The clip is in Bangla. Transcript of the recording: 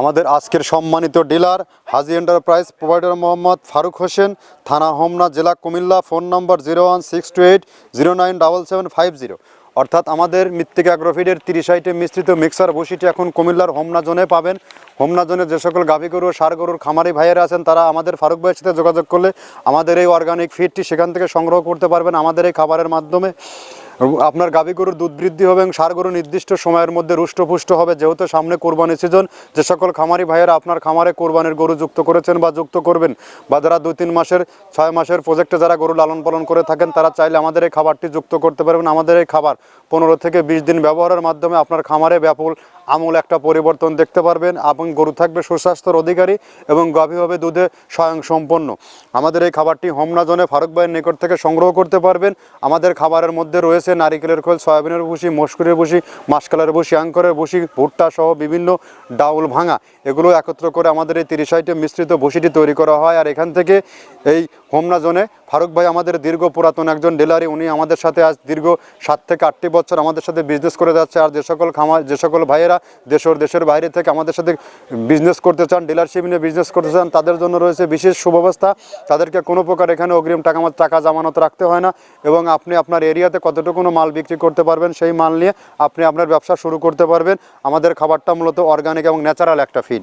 আমাদের আজকের সম্মানিত dealer, Haji enterprise provider Mohammad Faruk Hossain, থানা হোমনা, জেলা Cumilla, phone number zero one six two eight zero nine double seven five zero. অর্থাৎ আমাদের মৃত্তিকা অ্যাগ্রোফিডের তিরিশ আইটেম মিশ্রিত মিক্সার বসিটি এখন কুমিল্লার হোমনা জোনে পাবেন। হোমনা জোনে যে সকল গাভী গরু সার গরুর খামারি ভাইয়েরা আছেন, তারা আমাদের ফারুক ভাইয়ের সাথে যোগাযোগ করলে আমাদের এই অর্গানিক ফিডটি সেখান থেকে সংগ্রহ করতে পারবেন আমাদের এই খাবারের মাধ্যমে। আপনার গাভী গরুর দুধ বৃদ্ধি হবে এবং সার গরু নির্দিষ্ট সময়ের মধ্যে রুষ্টপুষ্ট হবে, যেহেতু সামনে কোরবানি সিজন যে সকল খামারি ভাইয়েরা আপনার খামারে কোরবানির গরু যুক্ত করেছেন বা যুক্ত করবেন, বা যারা দুই তিন মাসের, ছয় মাসের প্রজেক্টে যারা গরু লালন পালন করে থাকেন, তারা চাইলে আমাদের এই খাবারটি যুক্ত করতে পারবেন। আমাদের এই খাবার পনেরো থেকে বিশ দিন ব্যবহারের মাধ্যমে আপনার খামারে ব্যাপক আমূল একটা পরিবর্তন দেখতে পারবেন এবং গরু থাকবে সুস্বাস্থ্যের অধিকারী এবং গাভী হবে দুধে স্বয়ং সম্পন্ন আমাদের এই খাবারটি হোমনা জোনে ফারুক ভাইয়ের নিকট থেকে সংগ্রহ করতে পারবেন। আমাদের খাবারের মধ্যে রয়েছে নারিকেলের খোল, সয়াবিনের ভুসি, মস্কুরের ভুসি, মাসকালের ভুসি, আঙ্করের ভুসি, ভুট্টা সহ বিভিন্ন ডাউল ভাঙা। এগুলো একত্র করে আমাদের এই তিরিশ আইটেম মিশ্রিত ভুসিটি তৈরি করা হয়। আর এখান থেকে এই হোমনা জোনে ফারুক ভাই আমাদের দীর্ঘ পুরাতন একজন ডিলারি উনি আমাদের সাথে আজ দীর্ঘ সাত থেকে আটটি বছর আমাদের সাথে বিজনেস করে যাচ্ছে। আর যে সকল খামার, যে সকল ভাইয়েরা দেশের দেশের বাইরে থেকে আমাদের সাথে বিজনেস করতে চান ডিলারশিপ নিয়ে বিজনেস করতে চান, তাদের জন্য রয়েছে বিশেষ সুব্যবস্থা। তাদেরকে কোনো প্রকার এখানে অগ্রিম টাকা আমার টাকা জামানত রাখতে হয় না। এবং আপনি আপনার এরিয়াতে কতটুকু মাল বিক্রি করতে পারবেন, সেই মাল নিয়ে আপনি আপনার ব্যবসা শুরু করতে পারবেন। আমাদের খাবারটা মূলত অর্গানিক এবং ন্যাচারাল একটা ফিড